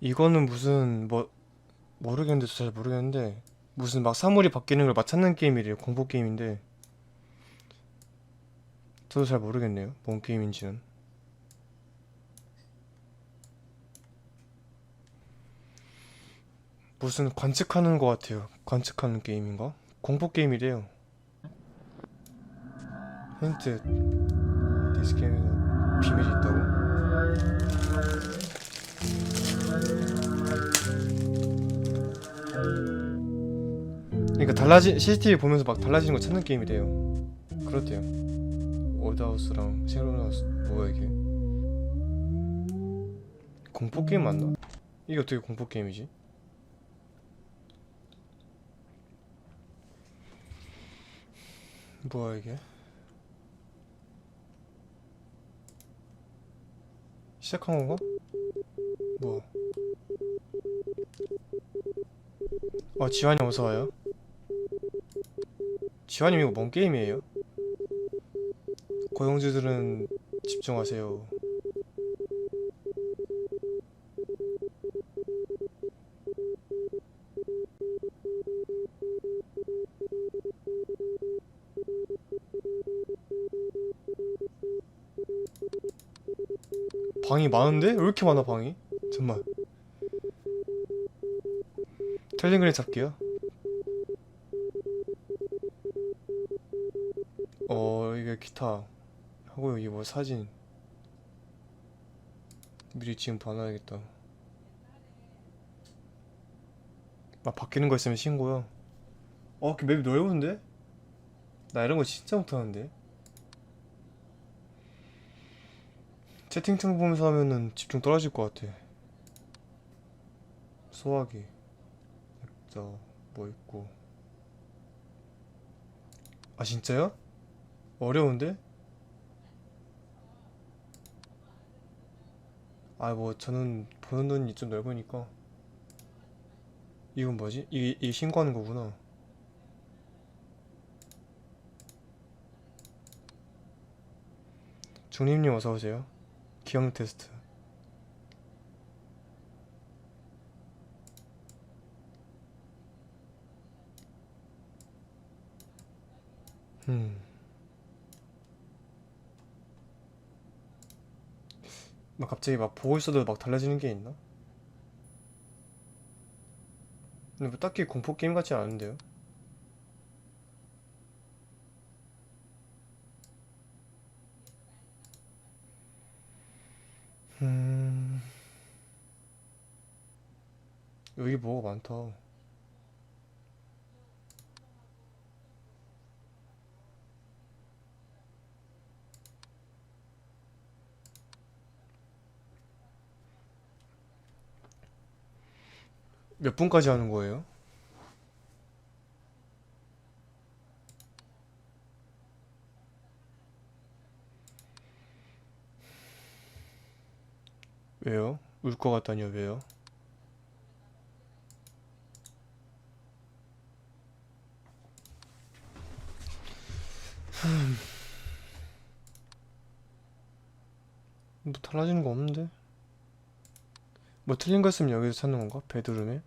이거는 무슨 뭐 모르겠는데 잘 모르겠는데 무슨 막 사물이 바뀌는 걸 맞찾는 게임이래요. 공포 게임인데 저도 잘 모르겠네요. 뭔 게임인지는. 무슨 관측하는 것 같아요. 관측하는 게임인가? 공포 게임이래요. 힌트. 디스 게임에는 비밀이 있다고? 그러니까 달라지 CCTV 보면서 막 달라지는 거 찾는 게임이래요. 그렇대요. 올드하우스랑 새로운 하우스 뭐야 이게? 공포 게임 맞나? 이게 어떻게 공포 게임이지? 뭐야 이게? 시작한 건가? 뭐? 어 지환이 어서 와요. 지환님 이거 뭔 게임이에요? 고용주들은 집중하세요. 방이 많은데? 왜 이렇게 많아 방이? 정말 텔레그램 잡기요? 어 이게 기타 하고 여기 뭐 사진. 미리 지금 봐놔야겠다. 막 바뀌는 거 있으면 신고요 어, 그 맵이 넓은데? 나 이런 거 진짜 못하는데? 채팅창 보면서 하면은 집중 떨어질 것 같아. 소화기 액자 뭐 있고. 아 진짜요? 어려운데? 아 뭐 저는 보는 눈이 좀 넓으니까 이건 뭐지? 이게, 이게 신고하는 거구나 중립님 어서오세요 기억 테스트 음. 막 갑자기 막 보고 있어도 막 달라지는 게 있나? 근데 뭐 딱히 공포 게임 같지 않은데요? 음. 여기 뭐가 많다. 몇 분까지 하는 거예요? 왜요? 울 것 같다니요, 왜요? 뭐 달라지는 거 없는데? 뭐 틀린 거 있으면 여기서 찾는 건가? 베드룸에?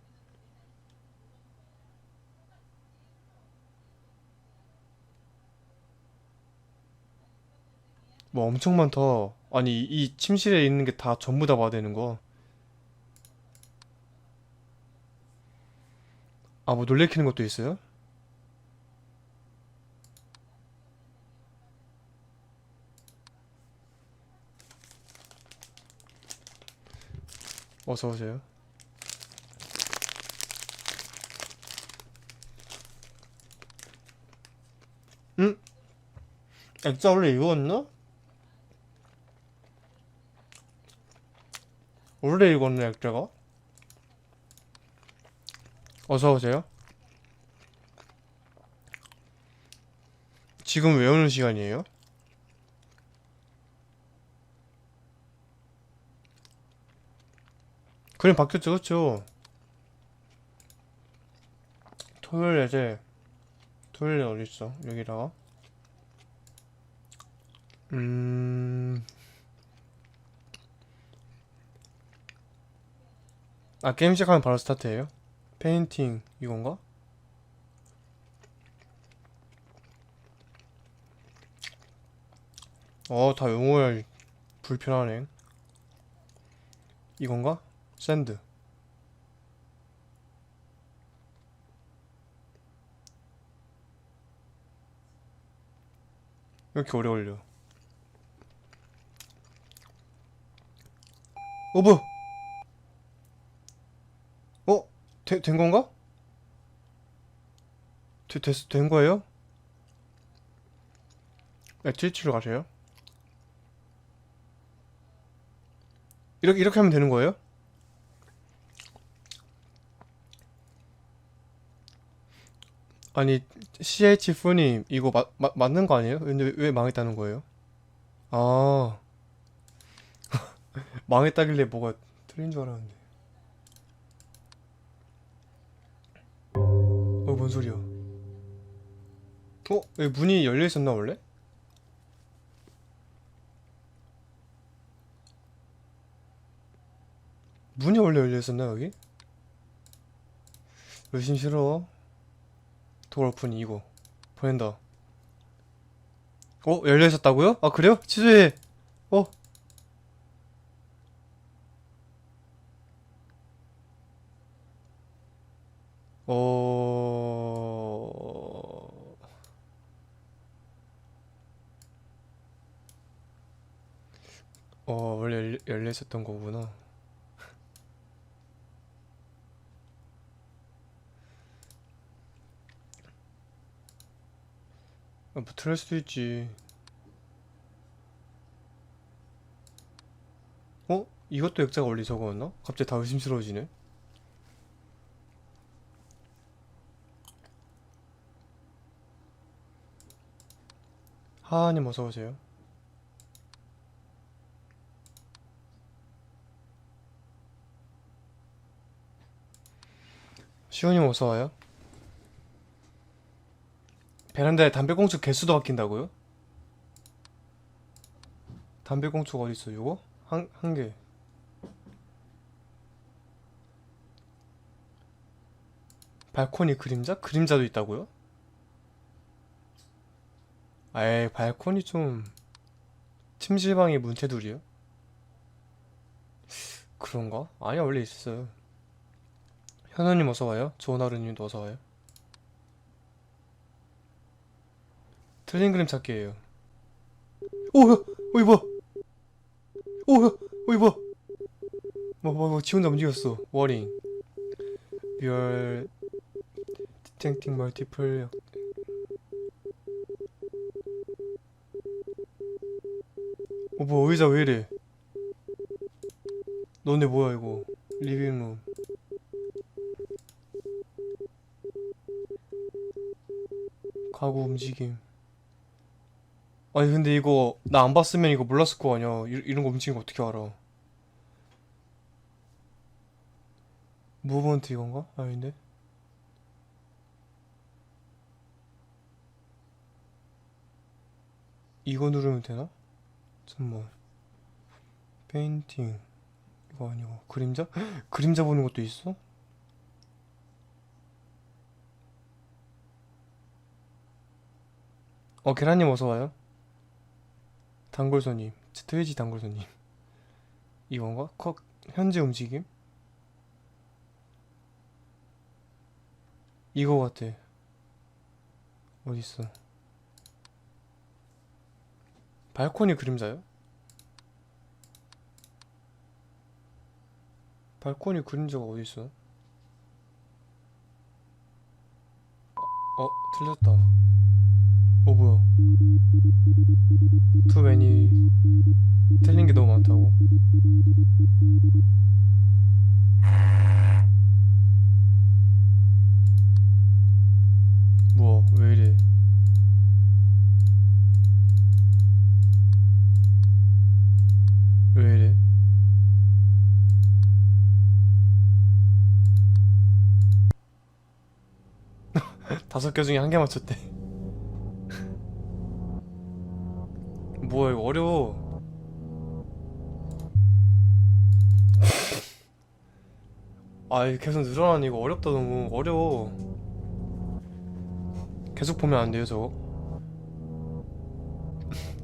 뭐 엄청 많다. 아니, 이, 이 침실에 있는 게 다 전부 다 봐야 되는 거. 아, 뭐 놀래키는 것도 있어요? 어서 오세요. 응? 액자 원래 이거였나? 원래 이거였나 액자가? 어서 오세요. 지금 외우는 시간이에요? 그림 바뀌었죠, 그쵸? 토요일 예제 토요일에 어딨어? 여기다가 음... 아 게임 시작하면 바로 스타트예요? 페인팅 이건가? 어 다 영어야 불편하네 이건가? 샌드 왜 이렇게 오래 걸려 어뭐야 어? 되, 된 건가? 되, 됐, 된 거예요? 네, 트위치로 가세요 이렇게, 이렇게 하면 되는 거예요? 아니 CH4님 이거 마, 마, 맞는 거 아니에요? 근데 왜, 왜 망했다는 거예요? 아 망했다길래 뭐가 틀린 줄 알았는데 뭔 소리야? 어? 여기 문이 열려 있었나 원래? 문이 원래 열려 있었나 여기? 의심 싫어. 도어오픈 이거 보낸다. 어? 열려 있었다고요? 아 그래요? 취소해. 어? 어... 어, 원래 열려, 열려 있었던 거구나. 아, 뭐 틀릴 수도 있지. 어? 이것도 액자가 원래 저거였나? 갑자기 다 의심스러워지네. 하하님 어서 오세요. 시호님 어서 와요. 베란다에 담배꽁초 개수도 바뀐다고요? 담배꽁초가 어디 있어? 요거? 한, 한 개. 발코니 그림자? 그림자도 있다고요? 아이, 발코니 좀 침실방에 문테둘이요? 그런가? 아니야, 원래 있었어요. 현우님 어서 와요. 조나루님도 어서 와요. 틀린 그림 찾기예요. 오, 야, 어, 이거 봐. 오, 야, 어, 이거 봐. 뭐, 뭐, 뭐, 지 혼자 움직였어. 워링. 별, 디텍팅 멀티플. 어, 뭐, 의자 왜 이래? 너네 뭐야, 이거? 리빙룸. 가구 움직임. 아니 근데 이거 나 안 봤으면 이거 몰랐을 거 아니야. 이, 이런 거 움직이는 거 어떻게 알아? 무브먼트 이건가? 아닌데. 이거 누르면 되나? 잠깐만. 페인팅. 이거 아니고 그림자? 그림자 보는 것도 있어? 어 계란님 어서 와요. 단골손님, 트위지 단골손님. 이건가? 컷 현재 움직임? 이거 같아. 어디 있어? 발코니 그림자요? 발코니 그림자가 어디 있어? 어, 틀렸다. 어, 뭐야? 투 매니 틀린 게 너무 많다고? 뭐야 왜 이래 왜 이래 다섯 개 중에 한 개 맞췄대 뭐야 이거 어려워. 아 계속 늘어나는 이거 어렵다 너무. 어려워. 계속 보면 안 돼요 저거?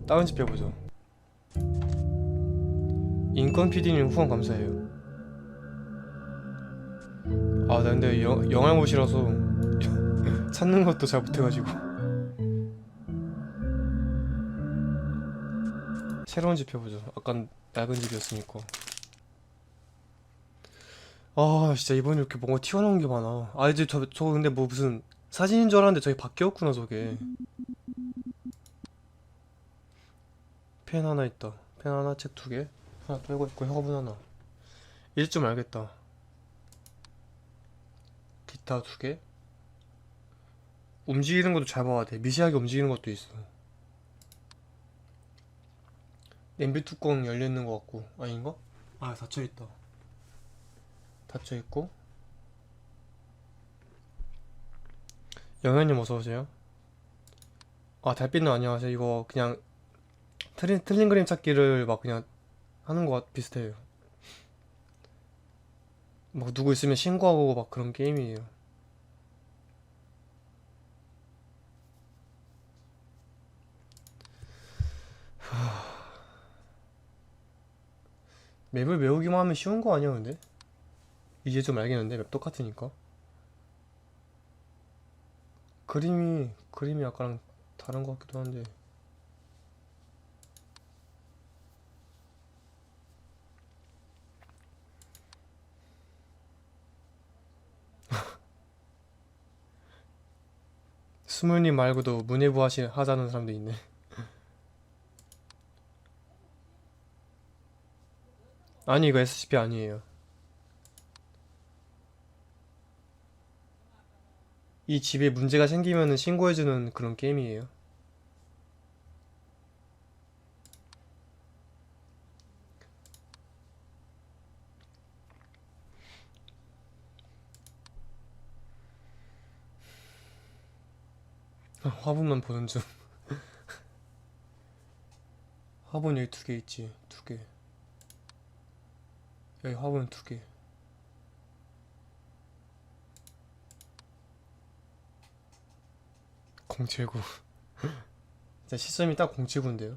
다른 집 해보죠. 인권 PD님 후원 감사해요. 아나 근데 영, 영알못이라서 찾는 것도 잘 못해가지고 새로운 집 해보죠. 아까 낡은 집이었으니까. 아 진짜 이번에 이렇게 뭔가 튀어나온 게 많아. 아 이제 저, 저 근데 뭐 무슨 사진인 줄 알았는데 저기 바뀌었구나 저게. 펜 하나 있다. 펜 하나 책 두 개. 하나 떨고 있고 혁업은 하나. 이제 좀 알겠다. 기타 두 개? 움직이는 것도 잘 봐야 돼. 미세하게 움직이는 것도 있어 냄비 뚜껑 열려 있는 것 같고 아닌가? 아 닫혀 있다 닫혀 있고 영현님 어서 오세요. 아 달빛님 안녕하세요. 이거 그냥 틀린 틀린 그림 찾기를 막 그냥 하는 거 같- 비슷해요. 막 누구 있으면 신고하고 막 그런 게임이에요. 맵을 외우기만 하면 쉬운 거 아니야 근데? 이제 좀 알겠는데 맵 똑같으니까. 그림이 그림이 아까랑 다른 것 같기도 한데. 스물님 말고도 문예부 하시, 하자는 사람도 있네 아니 이거 SCP 아니에요 이 집에 문제가 생기면은 신고해주는 그런 게임이에요. 아, 화분만 보는 중. 화분 여기 두 개 있지, 두 개. 여기 화분 두 개. 공칠구 진짜 시점이 딱 공칠구인데요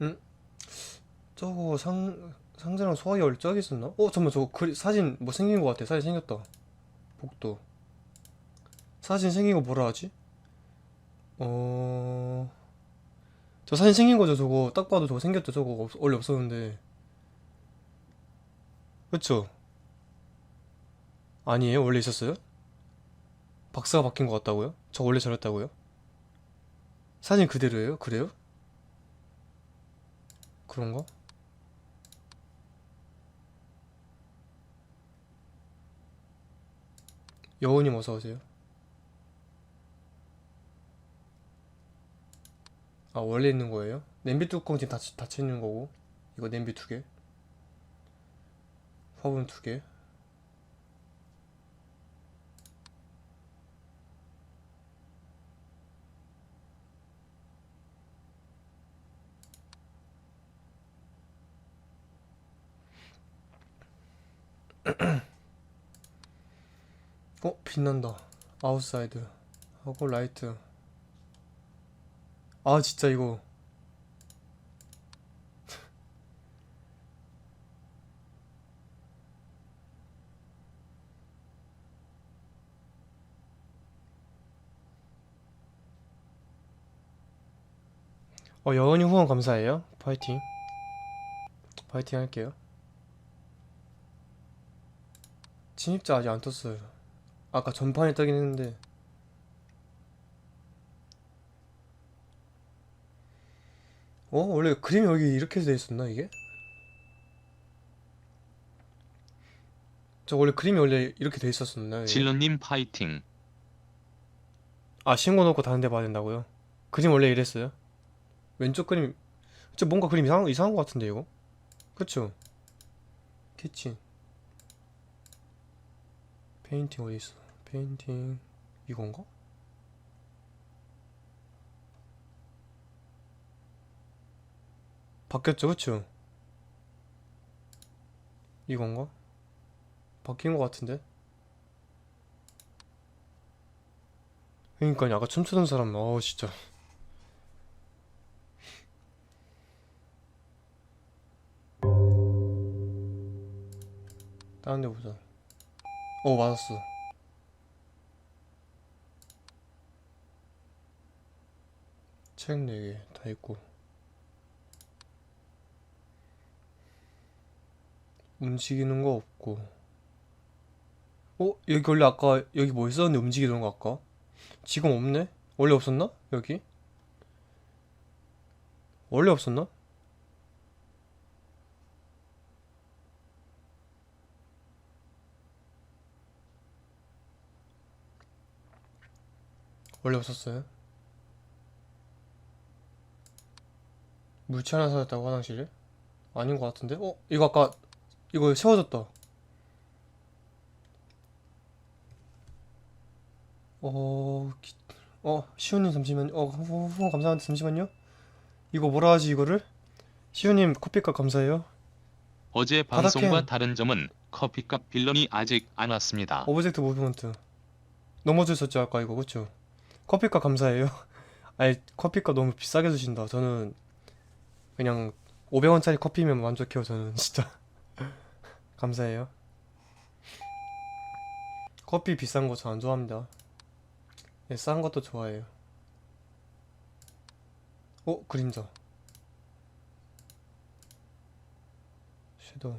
응? 저거 상 상자랑 소화기 저기 있었나? 어 잠깐만 저거 그리, 사진 뭐 생긴 것 같아 사진 생겼다 복도 사진 생긴 거 뭐라 하지? 어... 저 사진 생긴 거죠 저거 딱 봐도 저거 생겼죠 저거 없- 원래 없었는데 그쵸? 아니에요? 원래 있었어요? 박사가 바뀐 것 같다고요? 저 원래 저랬다고요? 사진 그대로예요? 그래요? 그런가? 여우님 어서 오세요. 아 원래 있는 거예요? 냄비 뚜껑 지금 닫혀, 닫혀 있는 거고 이거 냄비 두 개, 화분 두 개. 어 빛난다. 아웃사이드. 하고 라이트. 아 진짜 이거. 어 여은이 후원 감사해요. 파이팅. 파이팅 할게요. 침입자 아직 안 떴어요 아까 전판에 뜨긴 했는데 어 원래 그림이 여기 이렇게 돼 있었나 이게? 저 원래 그림이 원래 이렇게 돼 있었었나? 이게? 진로님 파이팅. 아 신고 놓고 다른 데 봐야 된다고요? 그림 원래 이랬어요? 왼쪽 그림 저 뭔가 그림 이상, 이상한 것 같은데 이거? 그쵸? 키친 페인팅 어디 있어? 페인팅 이건가? 바뀌었죠, 그쵸? 이건가? 바뀐 것 같은데? 그니까 아까 춤추던 사람, 어 진짜. 다른 데 보자. 어, 맞았어. 책 4개 다 있고. 움직이는 거 없고. 어? 여기 원래 아까 여기 뭐 있었는데 움직이던 거 아까? 지금 없네? 원래 없었나? 여기? 원래 없었나? 원래 없었어요? 물체 하나 사왔다고 화장실에? 아닌 것 같은데? 어? 이거 아까 이거 세워졌다 어... 기... 어... 시우님 잠시만요 어... 후, 후, 후, 감사한데 잠시만요 이거 뭐라 하지 이거를? 시우님 커피값 감사해요 어제. 방송과 다른 점은 커피값 빌런이 아직 안 왔습니다. 오브젝트 무브먼트 넘어졌었죠 아까 이거 그쵸? 커피값 감사해요. 아니 커피값 너무 비싸게 주신다. 저는 그냥 500원짜리 커피면 만족해요 저는 진짜. 감사해요. 커피 비싼 거 저 안 좋아합니다. 네, 싼 것도 좋아해요. 어? 그림자. 섀도우.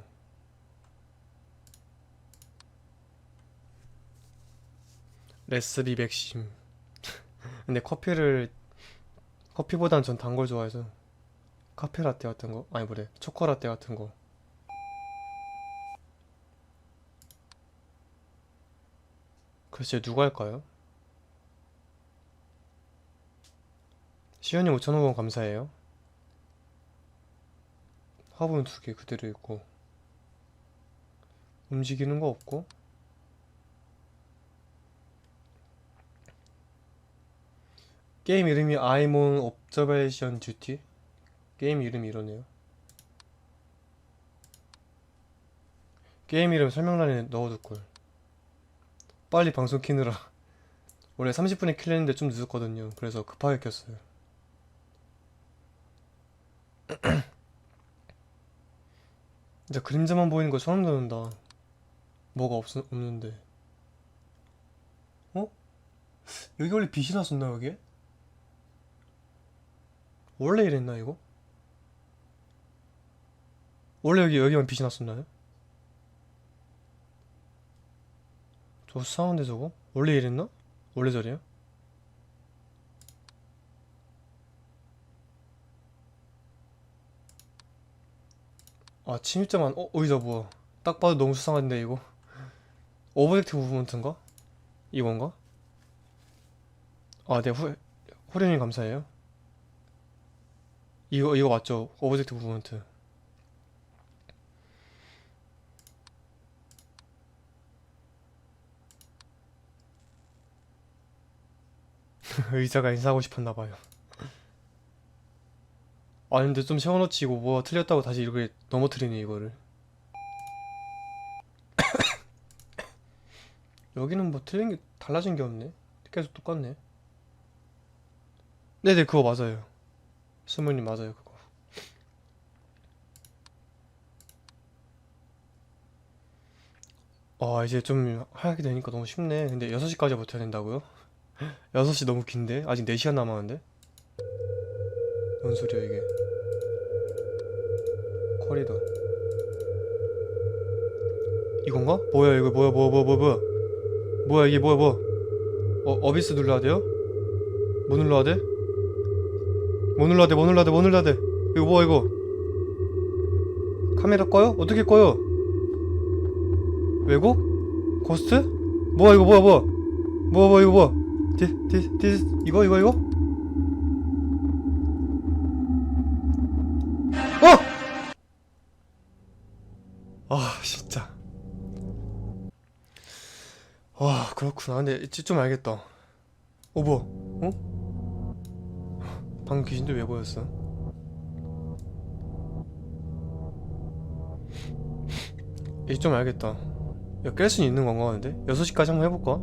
레스리 백심 근데 커피를 커피보단 전 단 걸 좋아해서 카페라떼 같은 거 아니 뭐래 초코라떼 같은 거. 글쎄 누가 할까요? 시연님 5,500원 감사해요. 화분 두 개 그대로 있고 움직이는 거 없고 게임 이름이 on observation duty? 게임 이름이 이러네요. 게임 이름 설명란에 넣어둘걸. 빨리 방송 키느라. 원래 30분에 킬랬는데 좀 늦었거든요. 그래서 급하게 켰어요. 진짜 그림자만 보이는 거 처음 듣는다. 뭐가 없, 없는데. 어? 여기 원래 빛이 났었나 여기에? 원래 이랬나 이거? 원래 여기 여기만 빛이 났었나요? 저 수상한데 저거? 원래 이랬나? 원래 저래요? 아 침입자만 어? 의자 뭐야 딱 봐도 너무 수상한데 이거 오브젝트 무브먼트인가? 이건가? 아네 후 호련님 감사해요 이거 이거 맞죠? 오브젝트 무브먼트. 의자가 인사하고 싶었나 봐요. 아 근데 좀 세워놓지 이거 뭐가 틀렸다고 다시 이렇게 넘어뜨리네 이거를. 여기는 뭐 틀린 게 달라진 게 없네. 계속 똑같네. 네네 그거 맞아요. 스물님 맞아요 그거 아 이제 좀 하게 되니까 너무 쉽네 근데 6시까지 버텨야 된다고요? 6시 너무 긴데? 아직 4시간 남았는데? 뭔 소리야 이게 커리더 이건가? 뭐야 이거 뭐야 뭐야 뭐야 뭐야 뭐야 뭐야 이게 뭐야 뭐야 어, 어비스 눌러야 돼요? 뭐 눌러야 돼? 뭐 눌러야 돼? 뭐 눌러야 돼? 뭐 눌러야 돼? 이거 뭐야 이거? 카메라 꺼요? 어떻게 꺼요? 왜곡? 고스트? 뭐야 이거 뭐야 뭐야? 뭐야 뭐야 이거 뭐야? 디, 디, 디, 이거 이거 이거? 어! 아 진짜 와 그렇구나 근데 이제 좀 알겠다 어 뭐야 어? 방금 귀신들 왜 보였어? 이제 좀 알겠다 야 깰 수는 있는 건가 근데? 6시까지 한번 해볼까?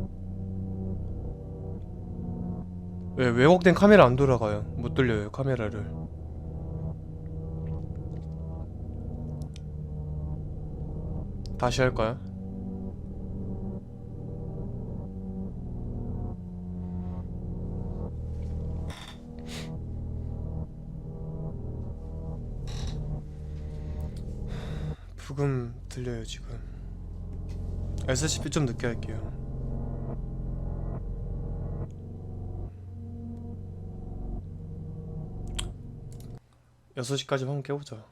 왜 왜곡된 카메라 안 돌아가요 못 돌려요 카메라를 다시 할까요? 부금 들려요 지금. SCP 좀 늦게 할게요. 여섯 시까지 한번 깨보자